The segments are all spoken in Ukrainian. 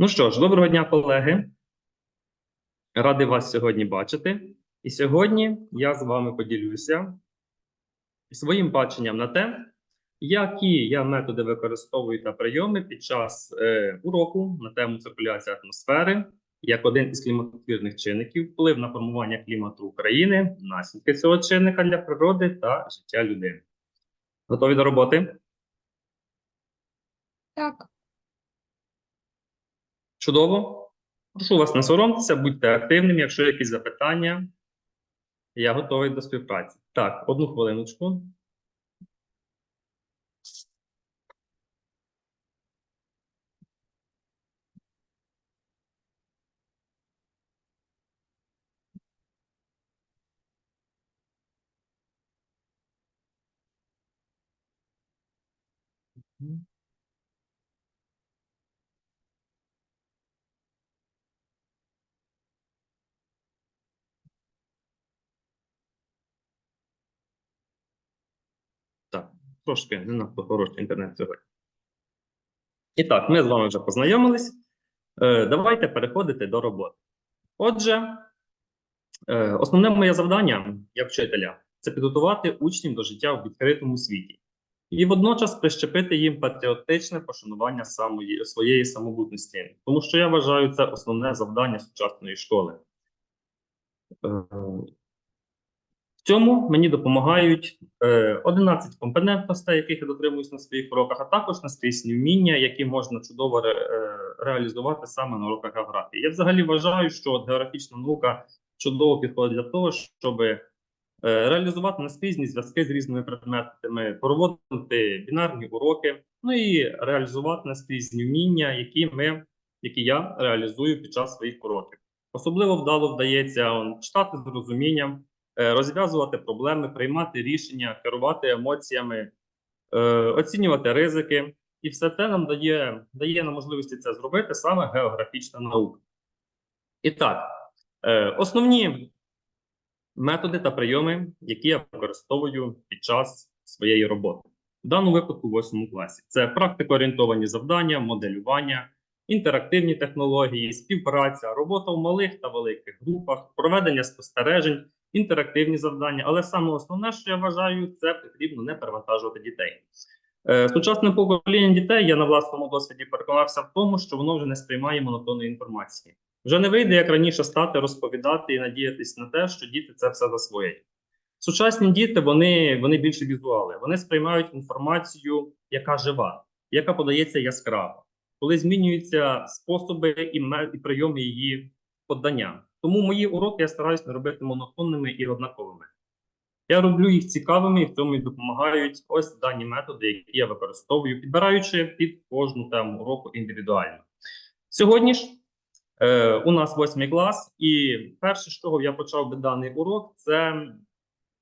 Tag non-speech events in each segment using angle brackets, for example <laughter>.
Ну що ж, доброго дня, колеги. Радий вас сьогодні бачити. І сьогодні я з вами поділюся своїм баченням на те, які я методи використовую та прийоми під час е, уроку на тему циркуляції атмосфери, як один із кліматотвірних чинників, вплив на формування клімату України, наслідки цього чинника для природи та життя людини. Готові до роботи? Так, Чудово. Прошу вас не соромтеся, будьте активними. Якщо є якісь запитання, я готовий до співпраці. Так, одну хвилиночку. Так, трошки не надто хороший інтернет сьогодні. І так, ми з вами вже познайомились. Е, давайте переходити до роботи. Отже, е, основне моє завдання як вчителя це підготувати учнів до життя в відкритому світі і водночас прищепити їм патріотичне пошанування самої, своєї самобутності. Тому що я вважаю це основне завдання сучасної школи. Е, в цьому мені допомагають е, 11 компонентностей, яких я дотримуюсь на своїх уроках, а також наскрізні вміння, які можна чудово е, реалізувати саме на уроках географії. Я взагалі вважаю, що географічна наука чудово підходить для того, щоб е, реалізувати наскрізні зв'язки з різними предметами, проводити бінарні уроки, ну і реалізувати наскрізні вміння, які ми, які я реалізую під час своїх уроків. Особливо вдало вдається читати з розумінням е, розв'язувати проблеми, приймати рішення, керувати емоціями, е, оцінювати ризики. І все це нам дає, дає нам можливості це зробити саме географічна наука. І так, е, основні методи та прийоми, які я використовую під час своєї роботи. В даному випадку в 8 класі. Це практикоорієнтовані завдання, моделювання, інтерактивні технології, співпраця, робота в малих та великих групах, проведення спостережень, інтерактивні завдання. Але саме основне, що я вважаю, це потрібно не перевантажувати дітей. Е, Сучасне покоління дітей я на власному досвіді переконався в тому, що воно вже не сприймає монотонної інформації. Вже не вийде, як раніше, стати, розповідати і надіятись на те, що діти це все засвоять. Сучасні діти вони, вони більше візуали, вони сприймають інформацію, яка жива, яка подається яскраво, коли змінюються способи і прийоми її подання. Тому мої уроки я стараюсь не робити монотонними і однаковими. Я роблю їх цікавими і в цьому і допомагають ось дані методи, які я використовую, підбираючи під кожну тему уроку індивідуально. Сьогодні ж е, у нас восьмий клас, і перше, з чого я почав би даний урок, це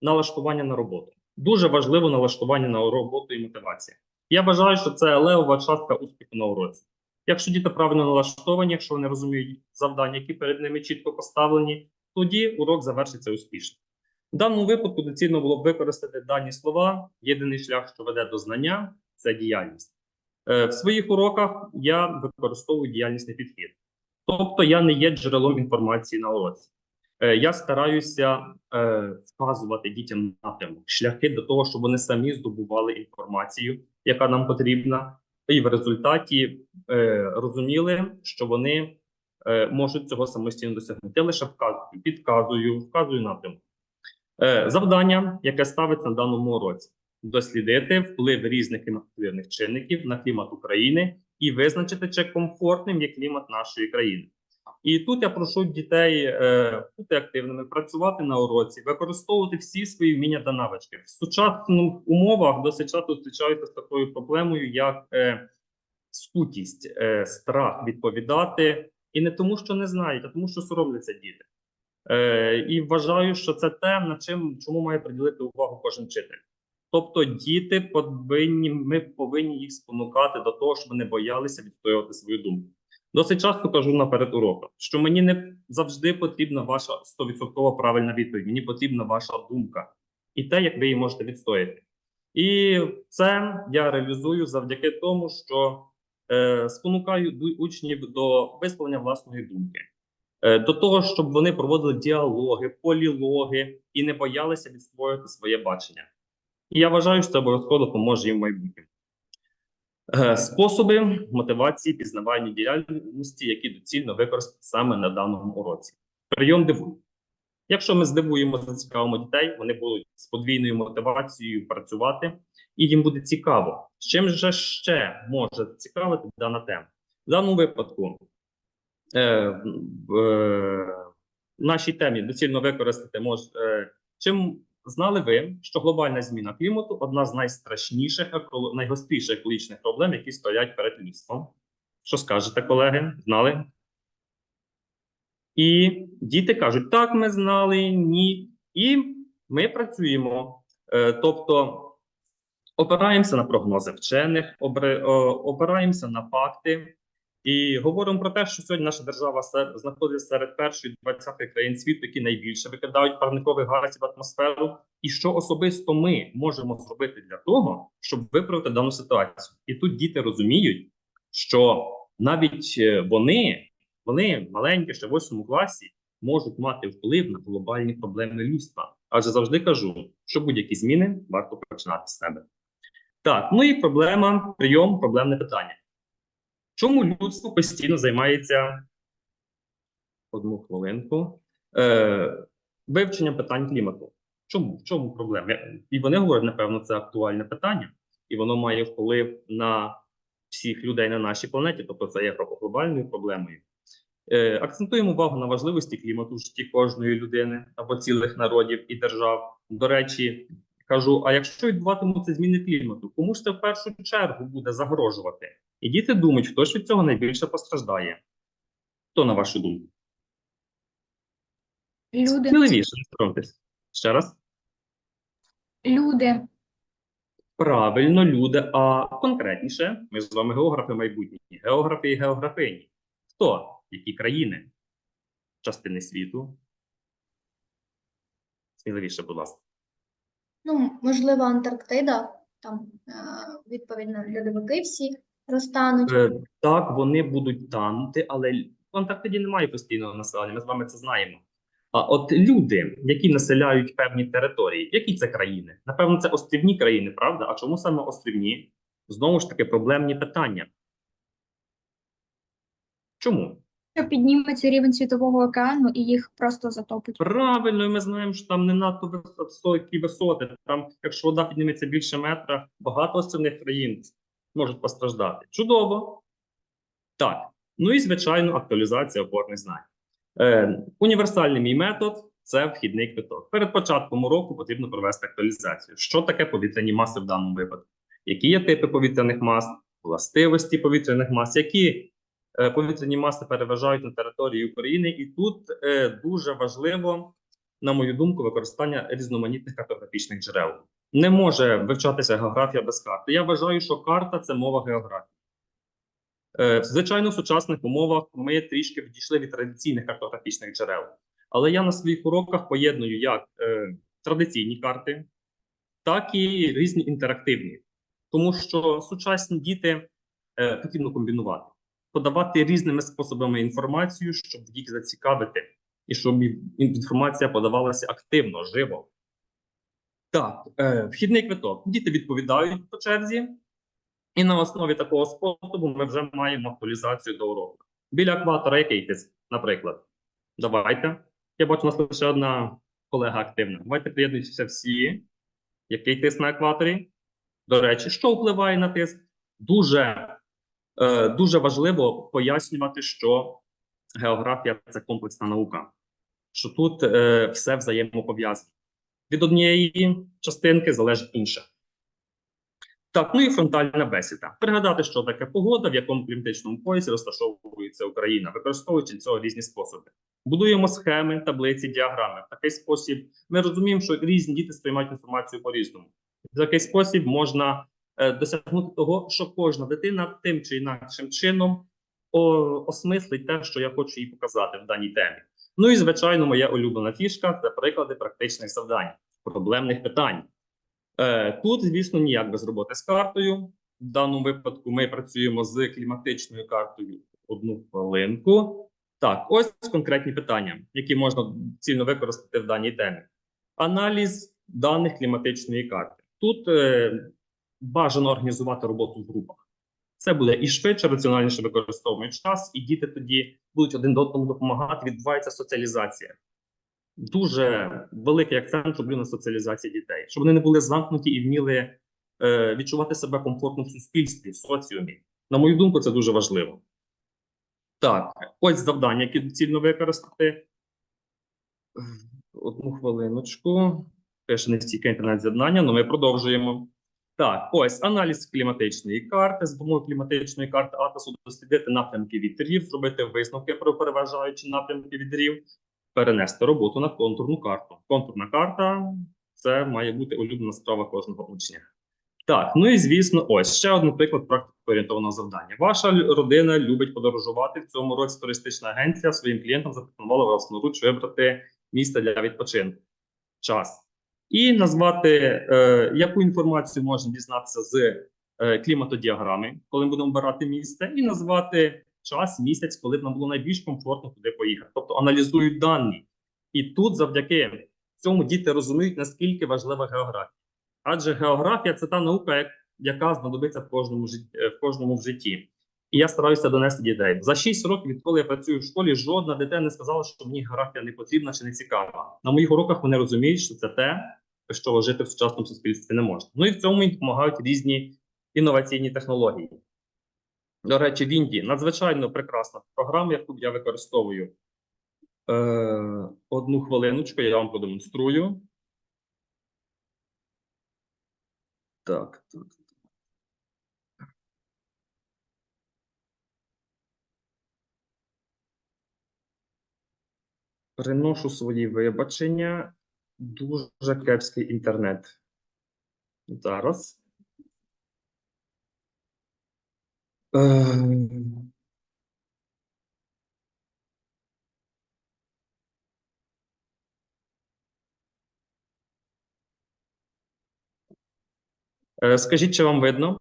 налаштування на роботу. Дуже важливо налаштування на роботу і мотивація. Я вважаю, що це левова частка успіху на уроці. Якщо діти правильно налаштовані, якщо вони розуміють завдання, які перед ними чітко поставлені, тоді урок завершиться успішно. В даному випадку доцільно було б використати дані слова. Єдиний шлях, що веде до знання, це діяльність. Е, В своїх уроках я використовую діяльнісний підхід. Тобто я не є джерелом інформації на уроці. Е, Я стараюся е, вказувати дітям напрямок, шляхи до того, щоб вони самі здобували інформацію, яка нам потрібна, і в результаті е, розуміли, що вони е, можуть цього самостійно досягнути. Я лише вказую, підказую, вказую напрямок. Е, завдання, яке ставиться на даному році, дослідити вплив різних кліматичних чинників на клімат України і визначити, чи комфортним є клімат нашої країни. І тут я прошу дітей е, бути активними, працювати на уроці, використовувати всі свої вміння та навички. В сучасних умовах досить часто зустрічаюся з такою проблемою, як е, скутість, е, страх відповідати, і не тому, що не знають, а тому, що соромляться діти. І вважаю, що це те, над чим чому має приділити увагу кожен вчитель. Тобто, діти повинні, ми повинні їх спонукати до того, щоб вони боялися відстоювати свою думку. Досить часто кажу наперед урокам, що мені не завжди потрібна ваша 100% правильна відповідь. Мені потрібна ваша думка і те, як ви її можете відстояти. І це я реалізую завдяки тому, що е, спонукаю учнів до висловлення власної думки, е, до того, щоб вони проводили діалоги, полілоги і не боялися відстоювати своє бачення. І я вважаю, що це обов'язково допоможе їм в майбутньому. Е, Способи мотивації пізнавальної діяльності, які доцільно використати саме на даному уроці. Прийом дивуй. Якщо ми здивуємо, зацікавимо дітей, вони будуть з подвійною мотивацією працювати, і їм буде цікаво. З чим же ще може цікавити дана тема? В даному випадку е, е, нашій темі доцільно використати мож, е, чим знали ви, що глобальна зміна клімату одна з найстрашніших, найгостріших екологічних проблем, які стоять перед людством. Що скажете, колеги? Знали? І діти кажуть: так, ми знали, ні. І ми працюємо. Е, тобто опираємося на прогнози вчених, опираємося на факти і говоримо про те, що сьогодні наша держава знаходиться серед першої 20 країн світу, які найбільше викидають парникових газів в атмосферу, і що особисто ми можемо зробити для того, щоб виправити дану ситуацію. І тут діти розуміють, що навіть е, вони, вони маленькі, ще в 8 класі, можуть мати вплив на глобальні проблеми людства. Адже завжди кажу, що будь-які зміни варто починати з себе. Так, ну і проблема, прийом, проблемне питання. Чому людство постійно займається одну хвилинку е, вивченням питань клімату? Чому? В чому проблема? І вони говорять, напевно, це актуальне питання, і воно має вплив на всіх людей на нашій планеті, тобто це є глобальною проблемою. Е, акцентуємо увагу на важливості клімату в житті кожної людини або цілих народів і держав. До речі, кажу: а якщо відбуватимуться зміни клімату, кому ж це в першу чергу буде загрожувати? І діти думають, хто ж від цього найбільше постраждає. Хто на вашу думку? Люди, Сміливіше, не соромтесь. Ще раз. люди, Правильно, люди, а конкретніше, ми з вами географи майбутні, географи і географині. Хто? Які країни? Частини світу? Сміливіше, будь ласка. Ну, можливо, Антарктида, там е, відповідно льодовики всі розтануть. Е, так, вони будуть танути, але в Антарктиді немає постійного населення, ми з вами це знаємо. А от люди, які населяють певні території, які це країни? Напевно, це острівні країни, правда? А чому саме острівні? Знову ж таки, проблемні питання. Чому? що підніметься рівень світового океану і їх просто затопить. Правильно, і ми знаємо, що там не надто високі висоти. Там, якщо вода підніметься більше метра, багато островних країн можуть постраждати. Чудово. Так. Ну і звичайно, актуалізація опорних знань. Е, універсальний мій метод це вхідний квиток. Перед початком уроку потрібно провести актуалізацію. Що таке повітряні маси в даному випадку? Які є типи повітряних мас, властивості повітряних мас, які е, повітряні маси переважають на території України, і тут е, дуже важливо, на мою думку, використання різноманітних картографічних джерел. Не може вивчатися географія без карти. Я вважаю, що карта це мова географії. Е, Звичайно, в сучасних умовах ми трішки відійшли від традиційних картографічних джерел. Але я на своїх уроках поєдную як е, традиційні карти, так і різні інтерактивні. Тому що сучасні діти е, потрібно комбінувати, подавати різними способами інформацію, щоб їх зацікавити, і щоб інформація подавалася активно, живо. Так, е, вхідний квиток. Діти відповідають по черзі, і на основі такого способу ми вже маємо актуалізацію до уроку. Біля екватора який тиск, наприклад? Давайте. Я бачу, у нас лише одна колега активна. Давайте приєднуйтеся всі. Який тиск на екваторі? До речі, що впливає на тиск? Дуже, е, дуже важливо пояснювати, що географія це комплексна наука, що тут е, все взаємопов'язано. Від однієї частинки залежить інша. Так, ну і фронтальна бесіда. Пригадати, що таке погода, в якому кліматичному поясі розташовується Україна, використовуючи для цього різні способи. Будуємо схеми, таблиці, діаграми. В такий спосіб ми розуміємо, що різні діти сприймають інформацію по-різному. В такий спосіб можна е, досягнути того, що кожна дитина тим чи інакшим чином о, осмислить те, що я хочу їй показати в даній темі. Ну і звичайно, моя улюблена фішка це приклади практичних завдань, проблемних питань. Е, тут, звісно, ніяк без роботи з картою. в даному випадку ми працюємо з кліматичною картою. Одну хвилинку. Так, ось конкретні питання, які можна цільно використати в даній темі. Аналіз даних кліматичної карти. Тут е, бажано організувати роботу в групах. Це буде і швидше, раціональніше використовуємо час, і діти тоді будуть один до одного допомагати. Відбувається соціалізація. Дуже великий акцент роблю на соціалізації дітей, щоб вони не були замкнуті і вміли е, відчувати себе комфортно в суспільстві, в соціумі. На мою думку, це дуже важливо. Так, ось завдання, які доцільно використати. Одну хвилиночку. Теж не стільки інтернет-з'єднання, але ми продовжуємо. Так, ось аналіз кліматичної карти. З допомогою кліматичної карти Атасу дослідити напрямки вітрів, зробити висновки про переважаючі напрямки вітрів, перенести роботу на контурну карту. Контурна карта це має бути улюблена справа кожного учня. Так, ну і звісно, ось ще один приклад практико-орієнтованого завдання. Ваша родина любить подорожувати. В цьому році туристична агенція своїм клієнтам запропонувала власноруч вибрати місце для відпочинку. Час. І назвати, е, яку інформацію можна дізнатися з е, кліматодіаграми, коли ми будемо обирати місце, і назвати час, місяць, коли б нам було найбільш комфортно туди поїхати. Тобто аналізують дані. І тут завдяки цьому діти розуміють, наскільки важлива географія. Адже географія це та наука, яка знадобиться в кожному житті, в кожному житті. І я стараюся донести дітей. За 6 років, відколи я працюю в школі, жодна дитина не сказала, що мені географія не потрібна чи не цікава. На моїх уроках вони розуміють, що це те, чого жити в сучасному суспільстві не можна. Ну і в цьому їм допомагають різні інноваційні технології. До речі, в Індії надзвичайно прекрасна програма, яку я використовую. Е, одну хвилиночку, я вам продемонструю. Так, так. Приношу свої вибачення. Дуже кепський інтернет. Зараз. Ем. Е, Скажіть, чи вам видно?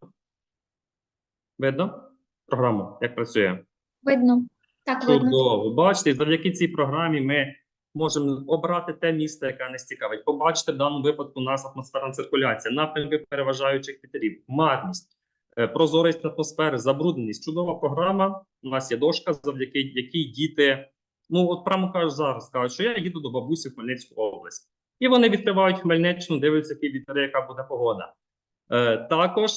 Видно програму, як працює? Видно. Так. Чудово. Бачите, завдяки цій програмі ми можемо обрати те місце, яке нас цікавить. Побачите в даному випадку у нас атмосферна циркуляція, напрямки переважаючих вітрів, марність, е, прозорість атмосфери, забрудненість. Чудова програма. У нас є дошка, завдяки якій діти, ну от прямо кажуть зараз, кажуть, що я їду до бабусі в Хмельницьку область. І вони відкривають Хмельниччину, дивляться, які вітри, яка буде погода. Е, також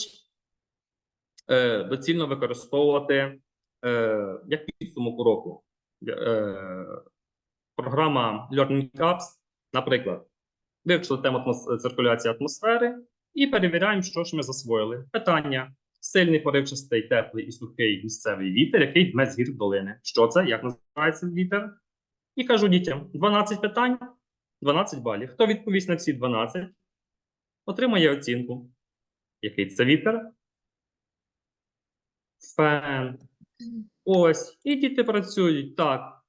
е, доцільно використовувати е, як підсумок уроку. Е, програма Learning Apps, наприклад, вивчили тему циркуляції атмосфери і перевіряємо, що ж ми засвоїли. Питання: сильний поривчастий, теплий і сухий місцевий вітер, який дме з гір долини. Що це? Як називається вітер? І кажу дітям: 12 питань, 12 балів. Хто відповість на всі 12, отримає оцінку. Який це вітер? Фен. Ось, і діти працюють так.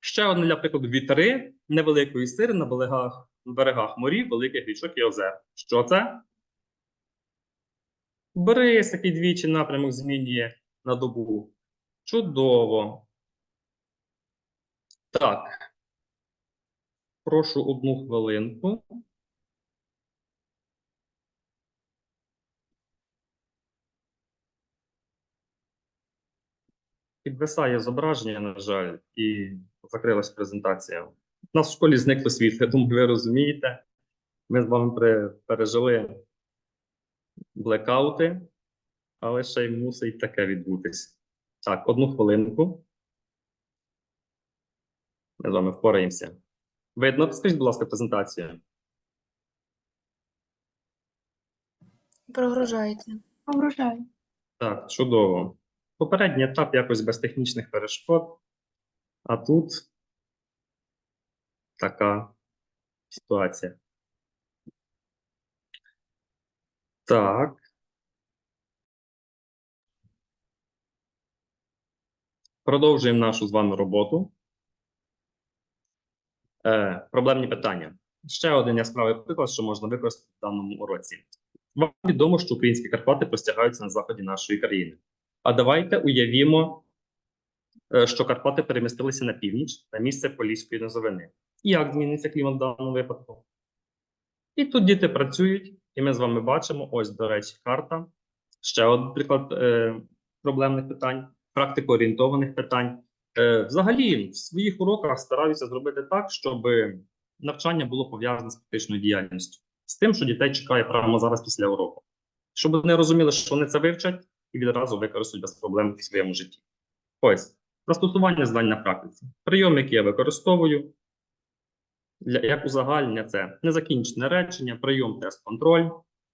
Ще одне, для прикладу, вітри невеликої сири на берегах, на берегах морів, великих річок і озер. Що це? Бриз, який двічі напрямок змінює на добу. Чудово. Так. Прошу одну хвилинку. Підвисає зображення, на жаль, і закрилась презентація. У нас в школі зникло світло, я думаю, ви розумієте. Ми з вами пере- пережили блекаути, але ще й мусить таке відбутись. Так, одну хвилинку. Ми з вами впораємося. Видно, скажіть, будь ласка, презентацію. Прогружається. Врожаю. Так, чудово. Попередній етап якось без технічних перешкод, а тут така ситуація. Так. Продовжуємо нашу з вами роботу. Е, проблемні питання. Ще один яскравий приклад, що можна використати в даному уроці. Вам відомо, що українські Карпати простягаються на заході нашої країни. А давайте уявімо, е, що Карпати перемістилися на північ на місце Поліської низовини. І як зміниться клімат в даному випадку? І тут діти працюють, і ми з вами бачимо, ось, до речі, карта. Ще один приклад е, проблемних питань, практикоорієнтованих питань. Е, взагалі, в своїх уроках стараюся зробити так, щоб навчання було пов'язане з практичною діяльністю, з тим, що дітей чекає прямо зараз після уроку. Щоб вони розуміли, що вони це вивчать і відразу використають без проблем в своєму житті. Ось, застосування знань на практиці. Прийом, який я використовую, для, як узагальнення, це незакінчене речення, прийом, тест, контроль,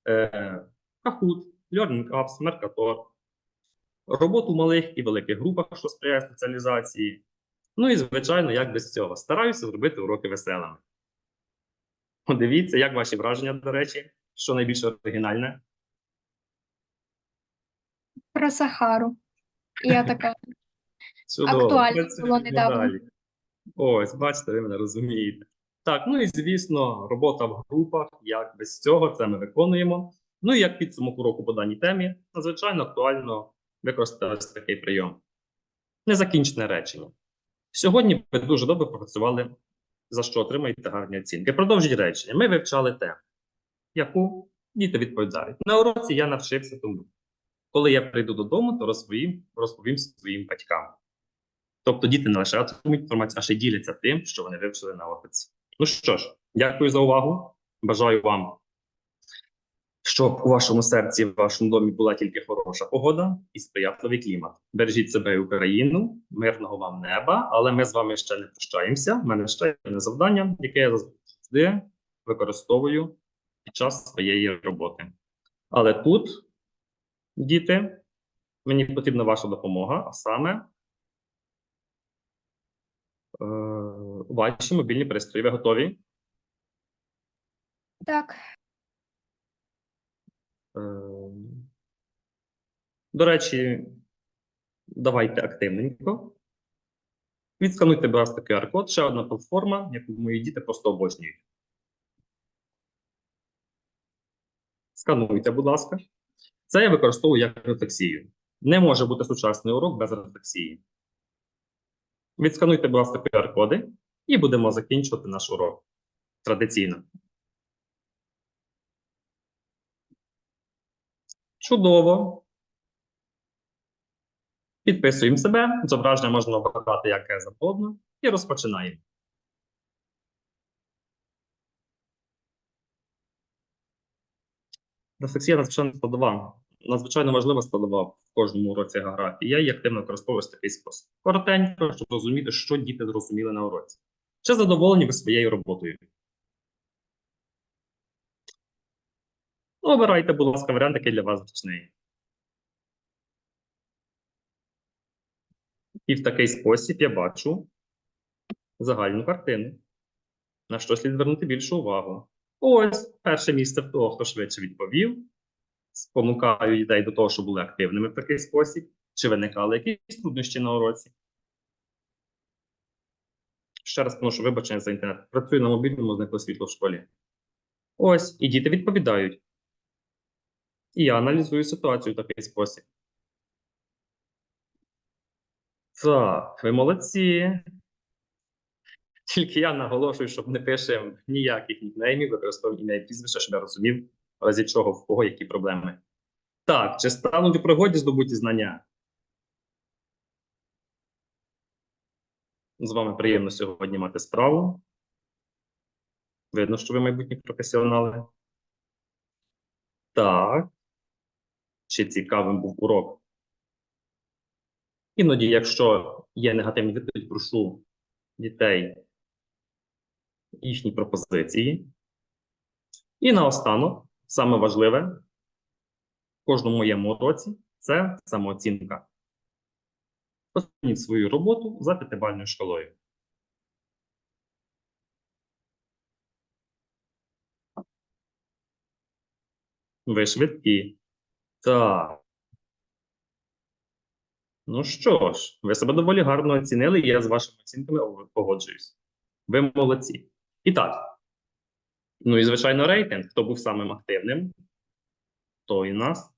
е, Kahoot, Learning Apps, Mercator, роботу в малих і великих групах, що сприяє спеціалізації. Ну і, звичайно, як без цього. Стараюся зробити уроки веселими. Подивіться, як ваші враження, до речі, що найбільш оригінальне. Про Сахару. Я така. <laughs> Чудово. Актуально було недавно. Ось, бачите, ви мене розумієте. Так, ну і звісно, робота в групах, як без цього, це ми виконуємо. Ну і як підсумок уроку по даній темі, надзвичайно актуально використати такий прийом. Незакінчене речення. Сьогодні ви дуже добре попрацювали, за що отримаєте гарні оцінки. Продовжіть речення. Ми вивчали тему, яку діти відповідають. На уроці я навчився тому. Коли я прийду додому, то розповім, розповім своїм батькам. Тобто діти не лише отримують інформацію, а ще й діляться тим, що вони вивчили на уроці. Ну що ж, дякую за увагу. Бажаю вам, щоб у вашому серці, в вашому домі була тільки хороша погода і сприятливий клімат. Бережіть себе і Україну, мирного вам неба, але ми з вами ще не прощаємося. У мене ще одне завдання, яке я завжди використовую під час своєї роботи. Але тут, діти, мені потрібна ваша допомога, а саме е, ваші мобільні пристрої. Ви готові? Так, Е, До речі, давайте активненько. Відскануйте, будь ласка, QR-код, ще одна платформа, яку мої діти просто обожнюють. Скануйте, будь ласка. Це я використовую як рефлексію. Не може бути сучасний урок без рефлексії. Відскануйте, будь ласка, QR-коди, і будемо закінчувати наш урок традиційно. Чудово. Підписуємо себе. Зображення можна обрати яке завгодно. І розпочинаємо. Рефлексія надзвичайно складова. Надзвичайно важлива складова в кожному уроці географії. Я її активно використовую в такий спосіб. Коротенько, щоб розуміти, що діти зрозуміли на уроці. Чи задоволені ви своєю роботою? Ну, Обирайте, будь ласка, варіант, який для вас зручний. І в такий спосіб я бачу загальну картину. На що слід звернути більшу увагу. Ось перше місце в того, хто швидше відповів. Спонукаю дітей до того, щоб були активними в такий спосіб. Чи виникали якісь труднощі на уроці? Ще раз прошу вибачення за інтернет. Працюю на мобільному, зникло світло в школі. Ось, і діти відповідають. І я аналізую ситуацію в такий спосіб. Так, ви молодці. Тільки я наголошую, щоб не пишемо ніяких нікнеймів, використовуємо ім'я і щоб я розумів, в разі чого, в кого які проблеми. Так, чи стануть у пригоді здобуті знання? З вами приємно сьогодні мати справу. Видно, що ви майбутні професіонали. Так. Чи цікавим був урок? Іноді, якщо є негативні відповіді, прошу дітей їхні пропозиції. І наостанок, саме важливе в кожному моєму уроці це самооцінка. Оцініть свою роботу за п'ятибальною шкалою. Ви швидкі. Так. Ну що ж, ви себе доволі гарно оцінили, і я з вашими оцінками погоджуюсь. Ви молодці. І так. Ну і, звичайно, рейтинг, хто був самим активним. той у нас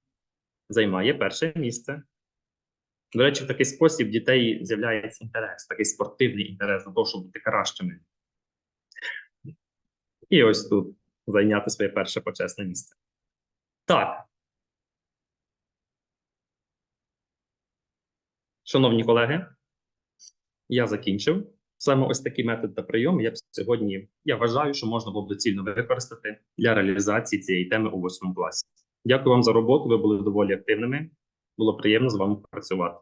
займає перше місце. До речі, в такий спосіб дітей з'являється інтерес, такий спортивний інтерес до того, щоб бути кращими. І ось тут зайняти своє перше почесне місце. Так. Шановні колеги, я закінчив. Саме ось такий метод та прийом я б сьогодні я вважаю, що можна було б доцільно використати для реалізації цієї теми у восьмому класі. Дякую вам за роботу. Ви були доволі активними. Було приємно з вами працювати.